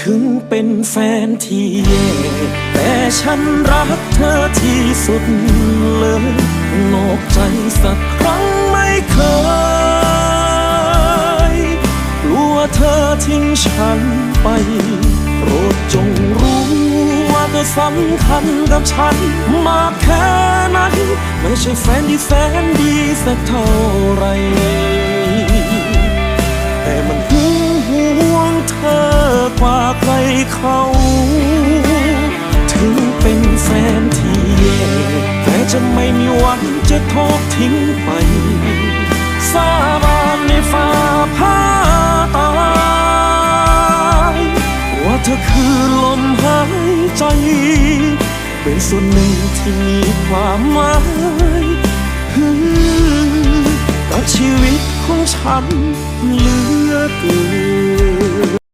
ถึงเป็นแฟนที่แย่ แต่ฉันรักเธอที่สุดเลยนอกใจสักครั้งไม่เคย กลัวเธอทิ้งฉันไป โปรดจงรู้ว่าเธอสำคัญกับฉันมากแค่ไหน ไม่ใช่แฟนที่แสนดีสักเท่าไหร กว่าใครเขา ถึงเป็นแฟนที่แย่แต่จะไม่มีวันจะทอดทิ้งไปสาบานในฟ้าผ่าตายว่าเธอคือลมหายใจ เป็นส่วนหนึ่งที่มีความหมายกับชีวิตของฉันเหลือเกิน